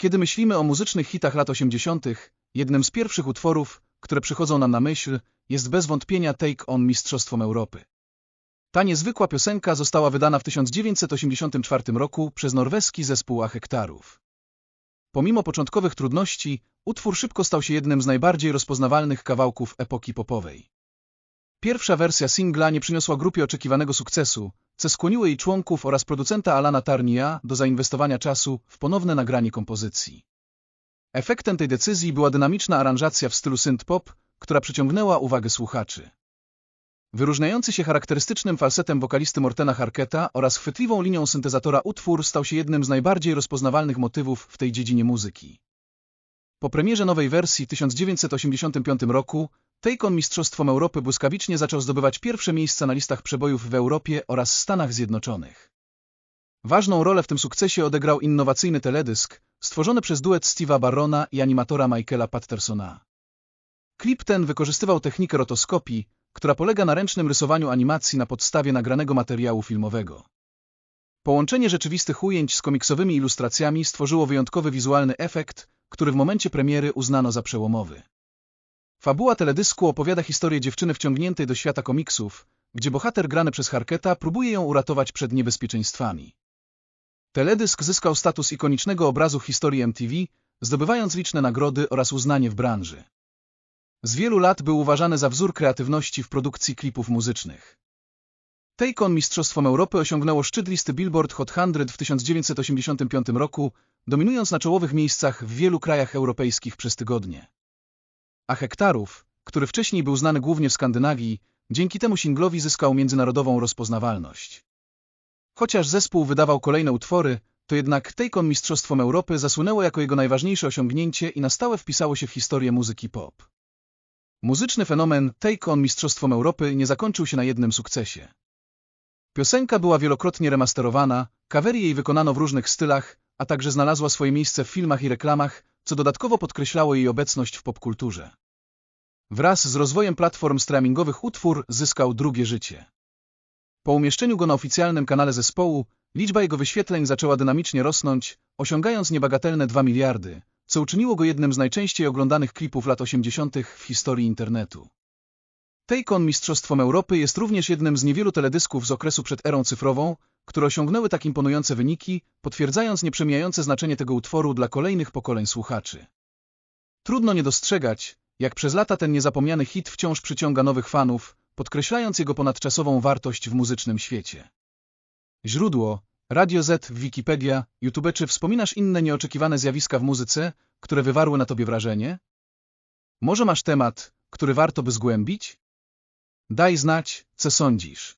Kiedy myślimy o muzycznych hitach lat 80., jednym z pierwszych utworów, które przychodzą nam na myśl, jest bez wątpienia Take On Mistrzostwom Europy. Ta niezwykła piosenka została wydana w 1984 roku przez norweski zespół Hektarów. Pomimo początkowych trudności, utwór szybko stał się jednym z najbardziej rozpoznawalnych kawałków epoki popowej. Pierwsza wersja singla nie przyniosła grupie oczekiwanego sukcesu, co skłoniło jej członków oraz producenta Alana Tarnia do zainwestowania czasu w ponowne nagranie kompozycji. Efektem tej decyzji była dynamiczna aranżacja w stylu synth-pop, która przyciągnęła uwagę słuchaczy. Wyróżniający się charakterystycznym falsetem wokalisty Mortena Harketa oraz chwytliwą linią syntezatora utwór stał się jednym z najbardziej rozpoznawalnych motywów w tej dziedzinie muzyki. Po premierze nowej wersji w 1985 roku Take On Mistrzostwom Europy błyskawicznie zaczął zdobywać pierwsze miejsca na listach przebojów w Europie oraz Stanach Zjednoczonych. Ważną rolę w tym sukcesie odegrał innowacyjny teledysk, stworzony przez duet Steve'a Barrona i animatora Michaela Pattersona. Klip ten wykorzystywał technikę rotoskopii, która polega na ręcznym rysowaniu animacji na podstawie nagranego materiału filmowego. Połączenie rzeczywistych ujęć z komiksowymi ilustracjami stworzyło wyjątkowy wizualny efekt, który w momencie premiery uznano za przełomowy. Fabuła teledysku opowiada historię dziewczyny wciągniętej do świata komiksów, gdzie bohater grany przez Harketa próbuje ją uratować przed niebezpieczeństwami. Teledysk zyskał status ikonicznego obrazu historii MTV, zdobywając liczne nagrody oraz uznanie w branży. Z wielu lat był uważany za wzór kreatywności w produkcji klipów muzycznych. Take On Mistrzostwom Europy osiągnęło szczyt listy Billboard Hot 100 w 1985 roku, dominując na czołowych miejscach w wielu krajach europejskich przez tygodnie. A Hektarów, który wcześniej był znany głównie w Skandynawii, dzięki temu singlowi zyskał międzynarodową rozpoznawalność. Chociaż zespół wydawał kolejne utwory, to jednak Take On Mistrzostwom Europy zasłynęło jako jego najważniejsze osiągnięcie i na stałe wpisało się w historię muzyki pop. Muzyczny fenomen Take On Mistrzostwom Europy nie zakończył się na jednym sukcesie. Piosenka była wielokrotnie remasterowana, kawery jej wykonano w różnych stylach, a także znalazła swoje miejsce w filmach i reklamach, co dodatkowo podkreślało jej obecność w popkulturze. Wraz z rozwojem platform streamingowych utwór zyskał drugie życie. Po umieszczeniu go na oficjalnym kanale zespołu, liczba jego wyświetleń zaczęła dynamicznie rosnąć, osiągając niebagatelne 2 miliardy, co uczyniło go jednym z najczęściej oglądanych klipów lat 80. w historii internetu. Take On Mistrzostwom Europy jest również jednym z niewielu teledysków z okresu przed erą cyfrową, które osiągnęły tak imponujące wyniki, potwierdzając nieprzemijające znaczenie tego utworu dla kolejnych pokoleń słuchaczy. Trudno nie dostrzegać, jak przez lata ten niezapomniany hit wciąż przyciąga nowych fanów, podkreślając jego ponadczasową wartość w muzycznym świecie. Źródło Radio Z w Wikipedia, YouTube czy wspominasz inne nieoczekiwane zjawiska w muzyce, które wywarły na tobie wrażenie? Może masz temat, który warto by zgłębić? Daj znać, co sądzisz.